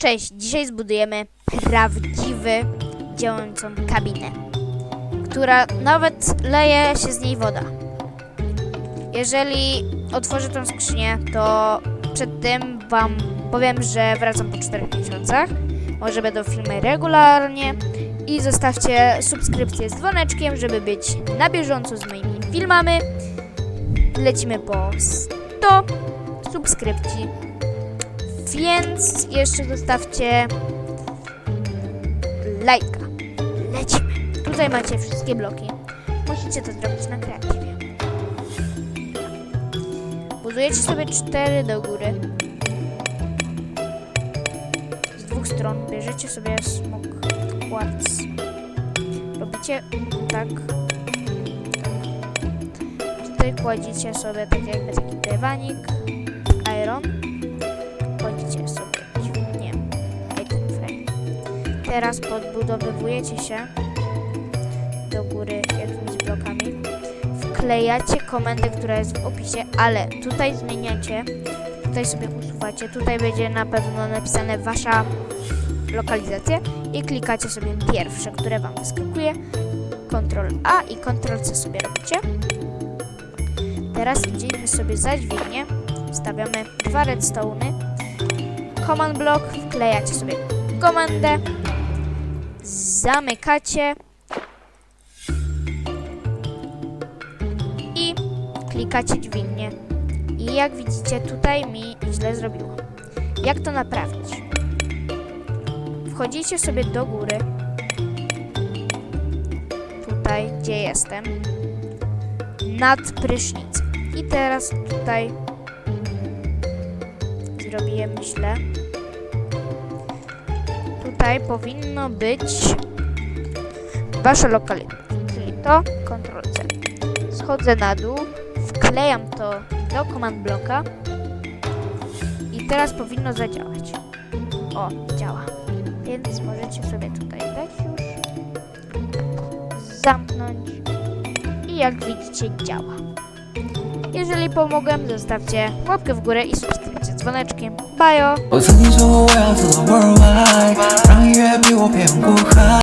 Cześć, dzisiaj zbudujemy prawdziwy działającą kabinę, która nawet leje się z niej woda. Jeżeli otworzę tą skrzynię, to przed tym Wam powiem, że wracam po 4 miesiącach. Może będą filmy regularnie i zostawcie subskrypcję z dzwoneczkiem, żeby być na bieżąco z moimi filmami. Lecimy po 100 subskrypcji. Więc jeszcze zostawcie lajka. Lecimy. Tutaj macie wszystkie bloki. Musicie to zrobić na kreatywie. Budujecie sobie cztery do góry. Z dwóch stron bierzecie sobie smok quartz. Robicie tak. Tutaj kładziecie sobie tak jakby taki dywanik. Iron Teraz podbudowywujecie się do góry jakimiś blokami. Wklejacie komendę, która jest w opisie, ale tutaj zmieniacie, tutaj sobie usuwacie, tutaj będzie na pewno napisane wasza lokalizacja i klikacie sobie pierwsze, które wam wyskakuje. Ctrl A i Ctrl C sobie robicie. Teraz idziemy sobie za dźwignię, stawiamy dwa redstone'y command block, wklejacie sobie komendę, zamykacie i klikacie dźwignię. I jak widzicie, tutaj mi źle zrobiło. Jak to naprawić? Wchodzicie sobie do góry, tutaj gdzie jestem, nad prysznicem. I teraz tutaj zrobiłem źle. Tutaj powinno być wasza lokalizacja, czyli to Ctrl C. Schodzę na dół, wklejam to do command bloka i teraz powinno zadziałać. O, działa. Więc możecie sobie tutaj dać już, zamknąć i jak widzicie działa. Jeżeli pomogłem, zostawcie łapkę w górę i subskrypcję dzwoneczkiem. Bajo!